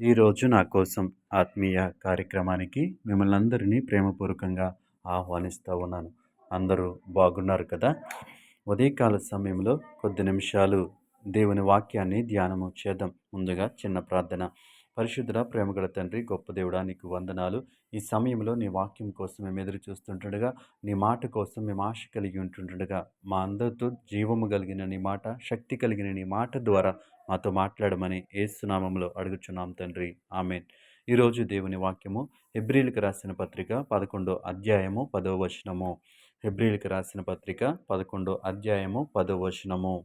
ఈరోజు నా కోసం ఆత్మీయ కార్యక్రమానికి మిమ్మల్ని అందరినీ ప్రేమపూర్వకంగా ఆహ్వానిస్తూ ఉన్నాను. అందరూ బాగున్నారు కదా? ఉదయకాల సమయంలో కొద్ది నిమిషాలు దేవుని వాక్యాన్ని ధ్యానము చేద్దాం. ముందుగా చిన్న ప్రార్థన. పరిశుద్ధుల ప్రేమగల తండ్రి గొప్ప దేవుడా నీకు వందనాలు. ఈ సమయంలో నీ వాక్యం కోసం మేము ఎదురు చూస్తుంటుండగా నీ మాట కోసం మేము ఆశ కలిగి ఉంటుండగా మా అందరితో జీవము కలిగిన నీ మాట శక్తి కలిగిన నీ మాట ద్వారా మాతో మాట్లాడమని ఏసునామంలో అడుగుచున్నాం తండ్రి. ఆమెన్. ఈరోజు దేవుని వాక్యము హెబ్రిల్కి రాసిన పత్రిక పదకొండో అధ్యాయము పదో వచనము. హెబ్రిల్కి రాసిన పత్రిక పదకొండో అధ్యాయము పదో వచనము.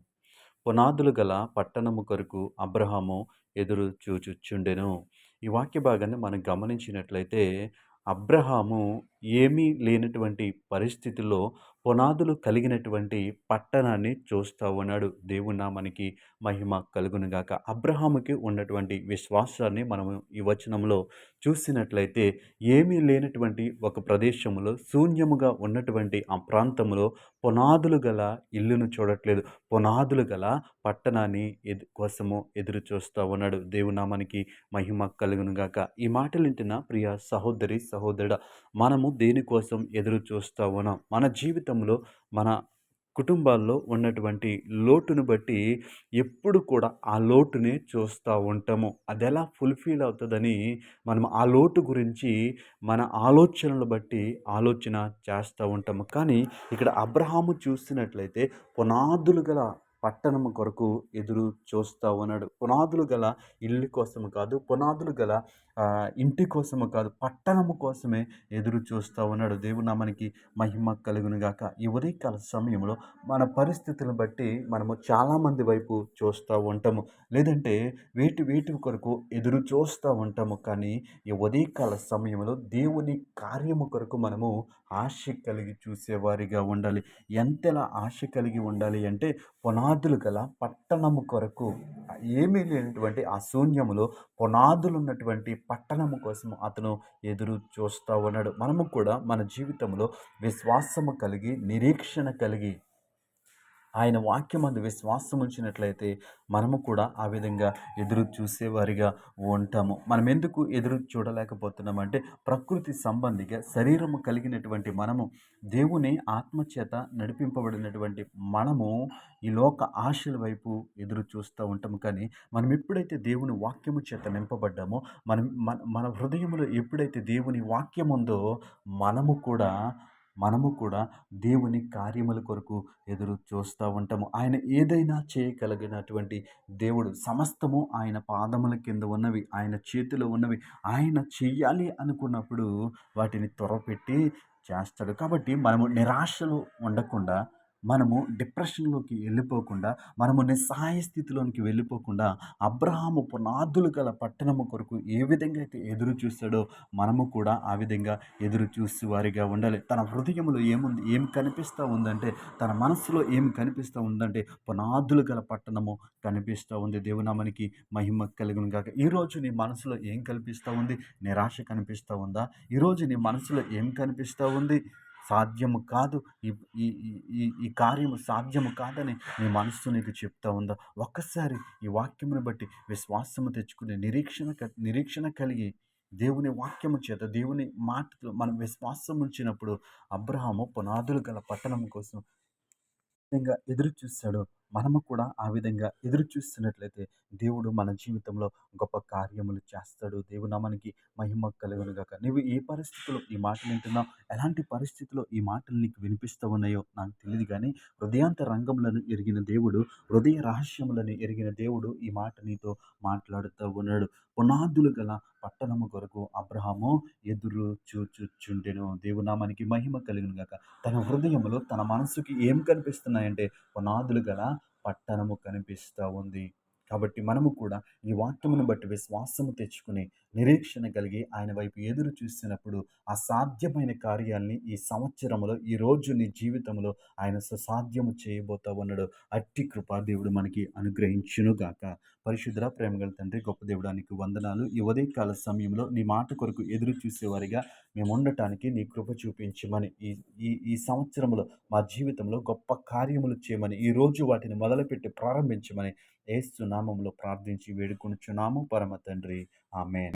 పునాదులు గల పట్టణము కొరకు అబ్రహాము ఎదురు చూచుచుండెను. ఈ వాక్య భాగాన్ని మనం గమనించినట్లయితే అబ్రహాము ఏమీ లేనటువంటి పరిస్థితుల్లో పునాదులు కలిగినటువంటి పట్టణాన్ని చూస్తూ ఉన్నాడు దేవుని నామానికి మహిమ కలుగునుగాక అబ్రహాముకి ఉన్నటువంటి విశ్వాసాన్ని మనము ఈ వచనంలో చూసినట్లయితే ఏమీ లేనటువంటి ఒక ప్రదేశంలో శూన్యముగా ఉన్నటువంటి ఆ ప్రాంతంలో పునాదులు గల ఇల్లును చూడట్లేదు. పునాదులు గల పట్టణాన్ని ఎదు కోసము ఎదురు చూస్తూ ఉన్నాడు దేవునామానికి మహిమ కలుగునుగాక ఈ మాటలు వింటున్న ప్రియ సహోదరి సహోదరుడ మనము దేనికోసం ఎదురు చూస్తూ ఉన్నాం మన జీవితంలో మన కుటుంబాల్లో ఉన్నటువంటి లోటును బట్టి ఎప్పుడు కూడా ఆ లోటునే చూస్తూ ఉంటాము. అది ఎలా ఫుల్ఫిల్ అవుతుందని మనం ఆ లోటు గురించి మన ఆలోచనలు బట్టి ఆలోచన చేస్తూ ఉంటాము. కానీ ఇక్కడ అబ్రహాము చూసినట్లయితే పునాదులు గల పట్టణము కొరకు ఎదురు చూస్తూ ఉన్నాడు పునాదులు గల ఇల్లు కోసము కాదు పునాదులు గల ఇంటి కోసము కాదు పట్టణము కోసమే ఎదురు చూస్తూ ఉన్నాడు దేవుడు మనకి మహిమ కలుగును గాక. ఈ ఉదయకాల సమయంలో మన పరిస్థితులను బట్టి మనము చాలామంది వైపు చూస్తూ ఉంటాము. లేదంటే వేటి వేటి కొరకు ఎదురు చూస్తూ ఉంటాము. కానీ ఈ ఉదయకాల సమయంలో దేవుని కార్యము కొరకు మనము ఆశ కలిగి చూసేవారిగా ఉండాలి. ఎంతలా ఆశ కలిగి ఉండాలి అంటే పునాదులు గల పట్టణము కొరకు ఏమీ లేనటువంటి ఆ శూన్యములో పునాదులు ఉన్నటువంటి పట్టణము కోసం అతను ఎదురు చూస్తూ ఉన్నాడు. మనము కూడా మన జీవితంలో విశ్వాసము కలిగి నిరీక్షణ కలిగి ఆయన వాక్యం అందు విశ్వాసం ఉంచినట్లయితే మనము కూడా ఆ విధంగా ఎదురు చూసేవారిగా ఉంటాము. మనం ఎందుకు ఎదురు చూడలేకపోతున్నామంటే ప్రకృతి సంబంధిగా శరీరము కలిగినటువంటి మనము దేవుని ఆత్మచేత నడిపింపబడినటువంటి మనము ఈ లోక ఆశల వైపు ఎదురు చూస్తూ ఉంటాము కానీ మనం ఎప్పుడైతే దేవుని వాక్యము చేత నింపబడ్డామో మనం మన మన హృదయంలో ఎప్పుడైతే దేవుని వాక్యం ఉందో మనము కూడా మనము కూడా దేవుని కార్యముల కొరకు ఎదురు చూస్తూ ఉంటాము. ఆయన ఏదైనా చేయగలిగినటువంటి దేవుడు సమస్తము ఆయన పాదముల కింద ఉన్నవి ఆయన చేతిలో ఉన్నవి ఆయన చేయాలి అనుకున్నప్పుడు వాటిని త్వరపెట్టి చేస్తాడు. కాబట్టి మనము నిరాశలో ఉండకుండా మనము డిప్రెషన్లోకి వెళ్ళిపోకుండా మనము నిస్సహాయ స్థితిలోనికి వెళ్ళిపోకుండా అబ్రహాము పునాదులు గల పట్టణము కొరకు ఏ విధంగా అయితే ఎదురు చూస్తాడో మనము కూడా ఆ విధంగా ఎదురు చూసి వారిగా ఉండాలి. తన హృదయంలో ఏముంది ఏం కనిపిస్తూ ఉందంటే తన మనసులో ఏం కనిపిస్తూ ఉందంటే పునాదులు గల పట్టణము కనిపిస్తూ ఉంది. దేవునామనికి మహిమ కలిగిన కాక ఈరోజు నీ మనసులో ఏం కనిపిస్తూ ఉంది? నిరాశ కనిపిస్తూ ఉందా? ఈరోజు నీ మనసులో ఏం కనిపిస్తూ ఉంది? సాధ్యము కాదు. ఈ ఈ ఈ కార్యము సాధ్యము కాదని నీ మనస్సు నీకు చెప్తా ఉందా? ఒక్కసారి ఈ వాక్యమును బట్టి విశ్వాసము తెచ్చుకునే నిరీక్షణ నిరీక్షణ కలిగి దేవుని వాక్యము చేత దేవుని మాటతో మనం విశ్వాసం ఉంచినప్పుడు అబ్రహాము పునాదులు గల పట్టణం కోసం విధంగా ఎదురు చూస్తాడు మనము కూడా ఆ విధంగా ఎదురు చూస్తున్నట్లయితే దేవుడు మన జీవితంలో గొప్ప కార్యములు చేస్తాడు. దేవుడు మనకి మహిమ కలుగునుగాక నువ్వు ఏ పరిస్థితుల్లో ఈ మాటలు వింటున్నావు? ఎలాంటి పరిస్థితుల్లో ఈ మాటలు నీకు వినిపిస్తూ ఉన్నాయో నాకు తెలియదు కానీ హృదయాంత రంగములను ఎరిగిన దేవుడు హృదయ రహస్యములను ఎరిగిన దేవుడు ఈ మాట నీతో మాట్లాడుతూ ఉన్నాడు. పునాదులు గల పట్టణము కొరకు అబ్రహాము ఎదురు చూచుచుండెను. దేవునామానికి మహిమ కలిగిన గాక. తన హృదయంలో తన మనసుకి ఏం కనిపిస్తున్నాయంటే పునాదులు గల పట్టణము కనిపిస్తూ ఉంది. కాబట్టి మనము కూడా ఈ వాక్యమును బట్టి విశ్వాసము తెచ్చుకుని నిరీక్షణ కలిగి ఆయన వైపు ఎదురు చూసినప్పుడు అసాధ్యమైన కార్యాల్ని ఈ సంవత్సరంలో ఈ రోజు నీ జీవితంలో ఆయన సుసాధ్యము చేయబోతా ఉన్నాడు. అట్టి కృపా దేవుడు మనకి అనుగ్రహించునుగాక పరిశుద్ర ప్రేమగల తండ్రి గొప్ప దేవుడానికి వందనాలు. ఈ ఉదయకాల సమయంలో నీ మాట కొరకు ఎదురు చూసేవారిగా మేము ఉండటానికి నీ కృప చూపించమని ఈ ఈ ఈ సంవత్సరంలో మా జీవితంలో గొప్ప కార్యములు చేయమని ఈరోజు వాటిని మొదలుపెట్టి ప్రారంభించమని ఏసునామంలో ప్రార్థించి వేడుకొనుచున్నాము. పరమ తండ్రి. ఆమె